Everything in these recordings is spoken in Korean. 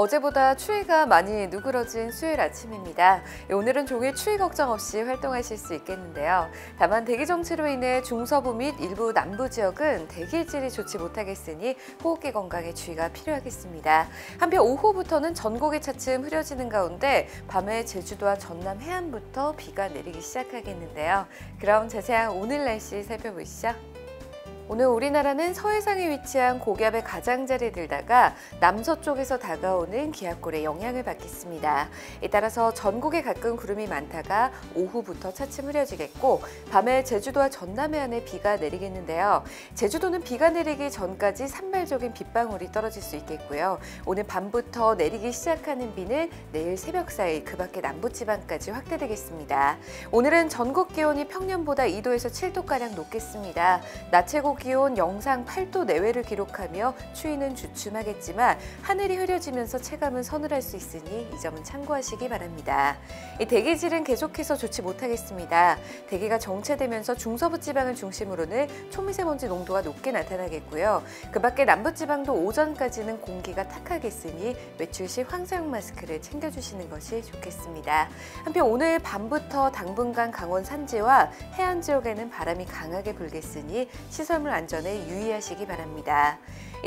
어제보다 추위가 많이 누그러진 수요일 아침입니다. 오늘은 종일 추위 걱정 없이 활동하실 수 있겠는데요. 다만 대기 정체로 인해 중서부 및 일부 남부 지역은 대기질이 좋지 못하겠으니 호흡기 건강에 주의가 필요하겠습니다. 한편 오후부터는 전국이 차츰 흐려지는 가운데 밤에 제주도와 전남 해안부터 비가 내리기 시작하겠는데요. 그럼 자세한 오늘 날씨 살펴보시죠. 오늘 우리나라는 서해상에 위치한 고기압의 가장자리에 들다가 남서쪽에서 다가오는 기압골의 영향을 받겠습니다. 따라서 전국에 가끔 구름이 많다가 오후부터 차츰 흐려지겠고 밤에 제주도와 전남 해안에 비가 내리겠는데요. 제주도는 비가 내리기 전까지 산발적인 빗방울이 떨어질 수 있겠고요. 오늘 밤부터 내리기 시작하는 비는 내일 새벽 사이 그 밖에 남부지방까지 확대되겠습니다. 오늘은 전국 기온이 평년보다 2도에서 7도가량 높겠습니다. 낮 최고 기온 영상 8도 내외를 기록하며 추위는 주춤하겠지만 하늘이 흐려지면서 체감은 서늘할 수 있으니 이 점은 참고하시기 바랍니다. 이 대기질은 계속해서 좋지 못하겠습니다. 대기가 정체되면서 중서부 지방을 중심으로는 초미세먼지 농도가 높게 나타나겠고요. 그 밖에 남부 지방도 오전까지는 공기가 탁하겠으니 외출 시 황사용 마스크를 챙겨주시는 것이 좋겠습니다. 한편 오늘 밤부터 당분간 강원 산지와 해안 지역에는 바람이 강하게 불겠으니 시설물 시설 안전에 유의하시기 바랍니다.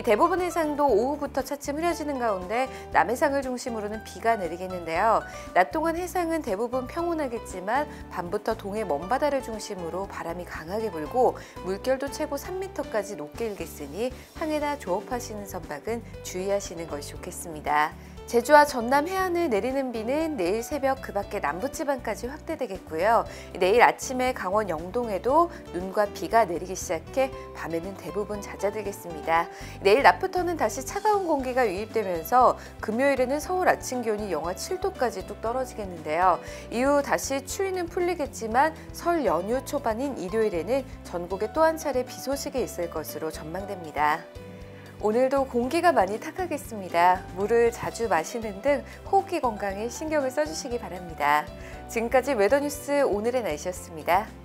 대부분 해상도 오후부터 차츰 흐려지는 가운데 남해상을 중심으로는 비가 내리겠는데요. 낮 동안 해상은 대부분 평온하겠지만 밤부터 동해 먼바다를 중심으로 바람이 강하게 불고 물결도 최고 3m까지 높게 일겠으니 항해나 조업하시는 선박은 주의하시는 것이 좋겠습니다. 제주와 전남 해안을 내리는 비는 내일 새벽 그 밖에 남부지방까지 확대되겠고요. 내일 아침에 강원 영동에도 눈과 비가 내리기 시작해 밤에는 대부분 잦아들겠습니다. 내일 낮부터는 다시 차가운 공기가 유입되면서 금요일에는 서울 아침 기온이 영하 7도까지 뚝 떨어지겠는데요. 이후 다시 추위는 풀리겠지만 설 연휴 초반인 일요일에는 전국에 또 한 차례 비 소식이 있을 것으로 전망됩니다. 오늘도 공기가 많이 탁하겠습니다. 물을 자주 마시는 등 호흡기 건강에 신경을 써주시기 바랍니다. 지금까지 웨더뉴스 오늘의 날씨였습니다.